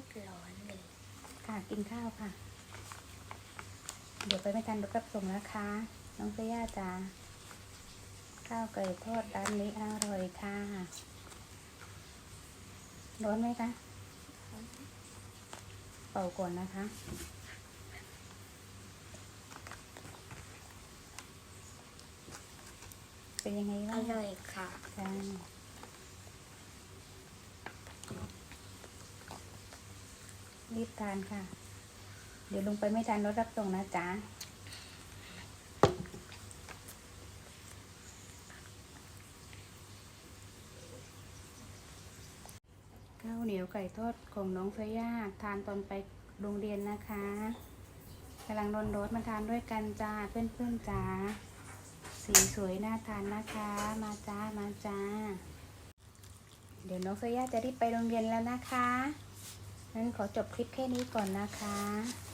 ตรร้อนเลย ค่ะกินข้าวค่ะ เดี๋ยวไปไม่ทันรถรับส่งนะคะ น้องเฟีย่าจ้าข้าวไก่ทอดร้านนี้อร่อยค่ะ ร้อนไหมคะ เป่าก่อนนะคะเป็นยังไงอบ้างร่อยค่ะ ค่ะ รีบทานค่ะ เดี๋ยวลงไปไม่ทันรถรับส่งนะจ๊ะข้าวเหนียวไก่ทอดของน้องเฟย่าทานตอนไปโรงเรียนนะคะกำลังรนรถมาทานด้วยกันจ้าเพื่อนๆจ้าสีสวยน่าทานนะคะ มาจ้ามาจ้า เดี๋ยวน้องเฟย่าจะรีบไปโรงเรียนแล้วนะคะ ขอจบคลิปแค่นี้ก่อนนะคะ